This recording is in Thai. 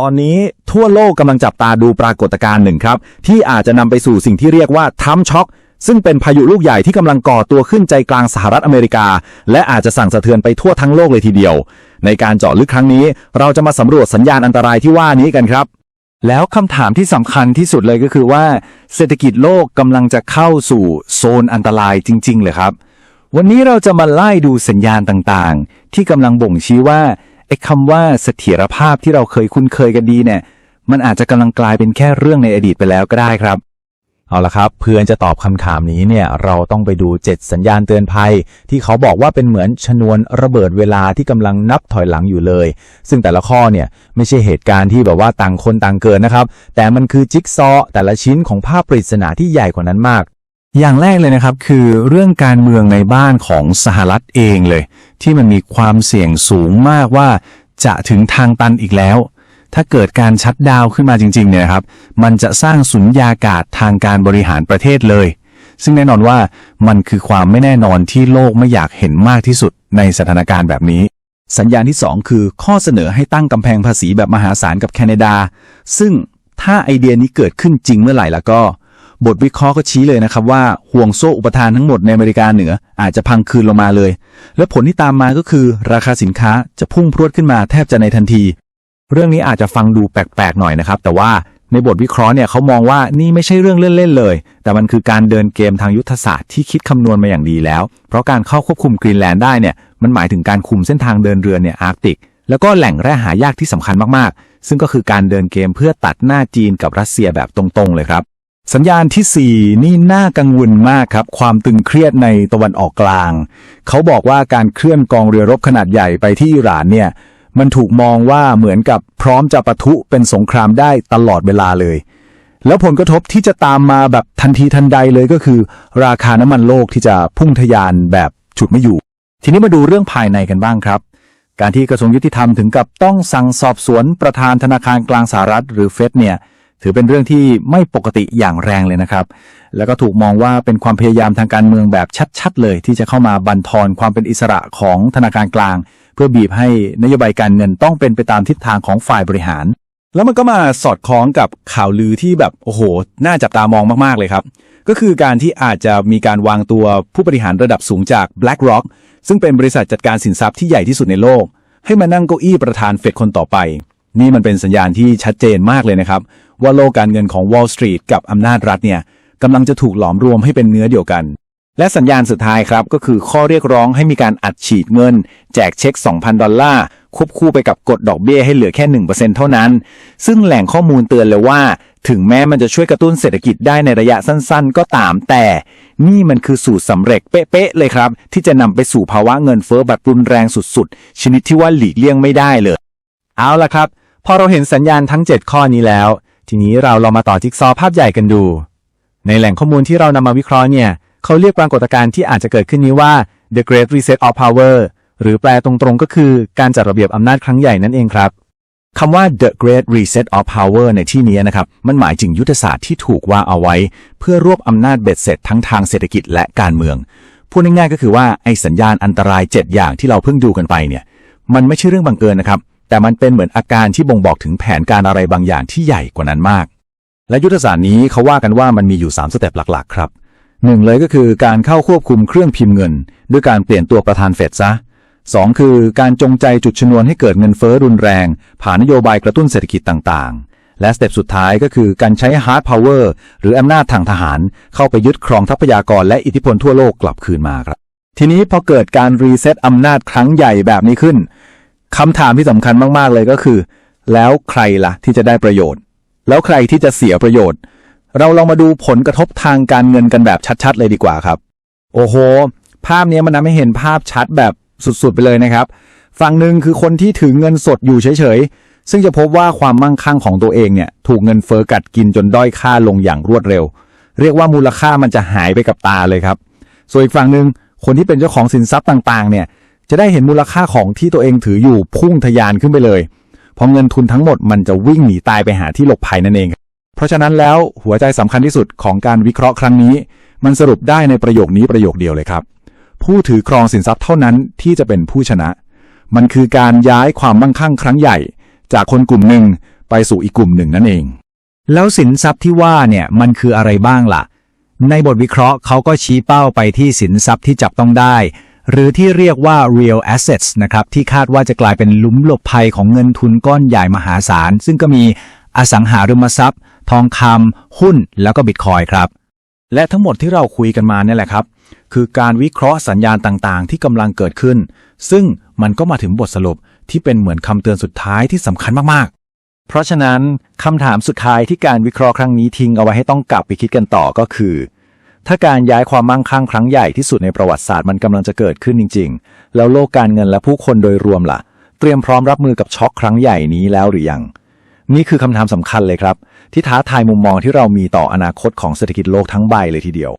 ตอนนี้ทั่วโลกกำลังจับตาดูปรากฏการณ์หนึ่งครับ ที่อาจจะนำไปสู่สิ่งที่เรียกว่าทัมช็อกซึ่งเป็นพายุลูกใหญ่ที่กำลังก่อตัวขึ้นใจกลางสหรัฐอเมริกา และอาจจะสั่งสะเทือนไปทั่วทั้งโลกเลยทีเดียว ในการเจาะลึกครั้งนี้ เราจะมาสำรวจสัญญาณอันตรายที่ว่านี้กันครับ แล้วคำถามที่สำคัญที่สุดเลยก็คือว่า เศรษฐกิจโลกกำลังจะเข้าสู่โซนอันตรายจริงๆเลยครับ วันนี้เราจะมาไล่ดูสัญญาณต่างๆ ที่กำลังบ่งชี้ว่า ไอ้คำว่าเสถียรภาพที่เราเคยคุ้นเคยกันดีเนี่ย มันอาจจะกำลังกลายเป็นแค่เรื่องในอดีตไปแล้วก็ได้ครับ เอาละครับ เพื่อนจะตอบคำถามนี้เนี่ยเราต้องไปดู 7 สัญญาณเตือนภัย ที่เขาบอกว่าเป็นเหมือนชนวนระเบิดเวลาที่กำลังนับถอยหลังอยู่เลย ซึ่งแต่ละข้อเนี่ยไม่ใช่เหตุการณ์ที่แบบว่าต่างคนต่างเกิดนะครับ แต่มันคือจิ๊กซอว์แต่ละชิ้นของภาพปริศนาที่ใหญ่กว่านั้นมากอย่างแรกเลยนะครับคือเรื่องการเมืองในบ้านของสหรัฐเองเลย ที่มันมีความเสี่ยงสูงมากว่าจะถึงทางตันอีกแล้ว ถ้าเกิดการชัดดาวขึ้นมาจริง ๆ เนี่ยครับ มันจะสร้างสุญญากาศทางการบริหารประเทศเลย ซึ่งแน่นอนว่ามันคือความไม่แน่นอนที่โลกไม่อยากเห็นมากที่สุดในสถานการณ์แบบนี้ สัญญาณที่ 2 คือข้อเสนอให้ตั้งกำแพงภาษีแบบมหาศาลกับแคนาดา ซึ่งถ้าไอเดียนี้เกิดขึ้นจริงเมื่อไหร่แล้วก็ บทวิเคราะห์ก็ชี้เลยนะครับว่าห่วงโซ่อุปทานทั้งหมดในอเมริกาเหนืออาจจะพังคืนลงมาเลย และผลที่ตามมาก็คือ ราคาสินค้าจะพุ่งพรวดขึ้นมาแทบจะในทันที เรื่องนี้อาจจะฟังดูแปลกๆหน่อยนะครับ แต่ว่าในบทวิเคราะห์เนี่ยเขามองว่านี่ไม่ใช่เรื่องเล่นๆเลย แต่มันคือการเดินเกมทางยุทธศาสตร์ที่คิดคำนวณมาอย่างดีแล้ว เพราะการเข้าควบคุมกรีนแลนด์ได้เนี่ยมันหมายถึงการคุมเส้นทางเดินเรือเนี่ยอาร์กติก แล้วก็แหล่งแร่หายากที่สำคัญมากๆ ซึ่งก็คือการเดินเกมเพื่อตัดหน้าจีนกับรัสเซียแบบตรงๆเลยครับ สัญญาณทีสี่ 4 นี่น่ากังวลมากครับ ความตึงเครียดในตะวันออกกลาง เขาบอกว่าการเคลื่อนกองเรือรบขนาดใหญ่ไปที่อิหร่านเนี่ย มันถูกมองว่าเหมือนกับพร้อมจะปะทุเป็นสงครามได้ตลอดเวลาเลย แล้วผลกระทบที่จะตามมาแบบทันทีทันใดเลยก็คือ ราคาน้ำมันโลกที่จะพุ่งทะยานแบบฉุดไม่อยู่ ทีนี้มาดูเรื่องภายในกันบ้างครับ การที่กระทรวงยุติธรรมถึงกับต้องสั่งสอบสวนประธานธนาคารกลางสหรัฐหรือเฟดเนี่ย ถือเป็นเรื่องที่ไม่ปกติอย่างแรงเลยนะครับ แล้วก็ถูกมองว่าเป็นความพยายามทางการเมืองแบบชัดๆ เลย ที่จะเข้ามาบั่นทอนความเป็นอิสระของธนาคารกลาง เพื่อบีบให้นโยบายการเงินต้องเป็นไปตามทิศทางของฝ่ายบริหาร แล้วมันก็มาสอดคล้องกับข่าวลือที่แบบโอ้โหน่าจับตามองมากๆเลยครับ ก็คือการที่อาจจะมีการวางตัวผู้บริหารระดับสูงจาก BlackRock ซึ่งเป็นบริษัทจัดการสินทรัพย์ที่ใหญ่ที่สุดในโลก ให้มานั่งเก้าอี้ประธานเฟดคนต่อไป นี่มันเป็นสัญญาณที่ชัดเจนมากเลยนะครับ ว่าโลกการเงินของ Wall Street กับอำนาจรัฐเนี่ยกำลังจะถูกหลอมรวมให้เป็นเนื้อเดียวกัน และสัญญาณสุดท้ายครับ ก็คือข้อเรียกร้องให้มีการอัดฉีดเงิน แจกเช็ค 2,000 ดอลลาร์ ควบคู่ไปกับกดดอกเบี้ยให้เหลือแค่ 1%เท่านั้น ซึ่งแหล่งข้อมูลเตือนเลยว่า ถึงแม้มันจะช่วยกระตุ้นเศรษฐกิจได้ในระยะสั้น ๆ ก็ตามแต่ นี่มันคือสูตรสำเร็จเป๊ะๆเลยครับ ที่จะนำไปสู่ภาวะเงินเฟ้อแบบรุนแรงสุดๆ ชนิดที่ว่าหลีกเลี่ยงไม่ได้เลย เอาละครับ พอเราเห็นสัญญาณทั้ง 7 ข้อนี้แล้ว ทีนี้เราลองมาต่อจิ๊กซอภาพใหญ่กันดู ในแหล่งข้อมูลที่เรานำมาวิเคราะห์เนี่ย เขาเรียกปรากฏการณ์ที่อาจจะเกิดขึ้นนี้ว่า the great reset of power หรือแปลตรงๆก็คือการจัดระเบียบอำนาจครั้งใหญ่นั่นเองครับคำว่า the great reset of power ในที่นี้นะครับ มันหมายถึงยุทธศาสตร์ที่ถูกว่าเอาไว้ เพื่อรวบอำนาจเบ็ดเสร็จทั้งทางเศรษฐกิจและการเมือง พูดง่ายๆก็คือว่าไอ้สัญญาณอันตราย 7 อย่างที่เราเพิ่งดูกันไปเนี่ย มันไม่ใช่เรื่องบังเกินนะครับ แต่มันเป็นเหมือนอาการที่บ่งบอกถึงแผนการอะไรบางอย่างที่ใหญ่กว่านั้นมาก และยุทธศาสตร์นี้เขาว่ากันว่ามันมีอยู่ 3 สเต็ปหลักๆ ครับหนึ่งเลยก็คือการเข้าควบคุมเครื่องพิมพ์เงิน ด้วยการเปลี่ยนตัวประธานเฟดซะสองคือการจงใจจุดชนวนให้เกิดเงินเฟ้อรุนแรง ผ่านนโยบายกระตุ้นเศรษฐกิจต่างๆ และสเต็ปสุดท้ายก็คือการใช้ฮาร์ดพาวเวอร์หรืออำนาจทางทหาร เข้าไปยึดครองทรัพยากรและอิทธิพลทั่วโลกกลับคืนมาครับ ทีนี้พอเกิดการรีเซ็ตอำนาจครั้งใหญ่แบบนี้ขึ้น คำถามที่สำคัญมาก ๆ เลยก็คือ แล้วใครล่ะที่จะได้ประโยชน์ แล้วใครที่จะเสียประโยชน์ เราลองมาดูผลกระทบทางการเงินกันแบบชัด ๆ เลยดีกว่าครับ โอ้โห ภาพนี้มันทำให้เห็นภาพชัดแบบสุด ๆ ไปเลยนะครับ ฝั่งหนึ่งคือคนที่ถือเงินสดอยู่เฉย ๆ ซึ่งจะพบว่าความมั่งคั่งของตัวเองเนี่ยถูกเงินเฟอ้อกัดกินจนด้อยค่าลงอย่างรวดเร็ว เรียกว่ามูลค่ามันจะหายไปกับตาเลยครับ ส่วนอีกฝั่งหนึ่งคนที่เป็นเจ้าของสินทรัพย์ต่าง ๆ เนี่ย จะได้เห็นมูลค่าของที่ตัวเองถืออยู่พุ่งทะยานขึ้นไปเลยเพราะเงินทุนทั้งหมดมันจะวิ่งหนีตายไปหาที่หลบภัยนั่นเอง เพราะฉะนั้นแล้วหัวใจสำคัญที่สุดของการวิเคราะห์ครั้งนี้ มันสรุปได้ในประโยคนี้ประโยคเดียวเลยครับ ผู้ถือครองสินทรัพย์เท่านั้นที่จะเป็นผู้ชนะ มันคือการย้ายความมั่งคั่งครั้งใหญ่ จากคนกลุ่มหนึ่งไปสู่อีกกลุ่มหนึ่งนั่นเอง แล้วสินทรัพย์ที่ว่าเนี่ยมันคืออะไรบ้างล่ะ ในบทวิเคราะห์เขาก็ชี้เป้าไปที่สินทรัพย์ที่จับต้องได้ หรือที่เรียกว่า real assets นะครับที่คาดว่าจะกลายเป็นลุมหลบภัยของเงินทุนก้อนใหญ่มหาศาล ซึ่งก็มีอสังหาริมทรัพย์ ทองคำหุ้น แล้วก็บิตคอยครับ และทั้งหมดที่เราคุยกันมาเนี่ยแหละครับ คือการวิเคราะห์สัญญาณต่างๆ ที่กำลังเกิดขึ้น ซึ่งมันก็มาถึงบทสรุปที่เป็นเหมือนคำเตือนสุดท้ายที่สำคัญมากๆ เพราะฉะนั้นคำถามสุดท้ายที่การวิเคราะห์ครั้งนี้ทิ้งเอาไว้ให้ต้องกลับไปคิดกันต่อก็คือ ถ้าการย้ายความมั่งคั่งครั้งใหญ่ที่สุดในประวัติศาสตร์มันกำลังจะเกิดขึ้นจริง ๆ แล้วโลกการเงินและผู้คนโดยรวมล่ะ เตรียมพร้อมรับมือกับช็อคครั้งใหญ่นี้แล้วหรือยัง นี่คือคำถามสำคัญเลยครับ ที่ท้าทายมุมมองที่เรามีต่ออนาคตของเศรษฐกิจโลกทั้งใบเลยทีเดียว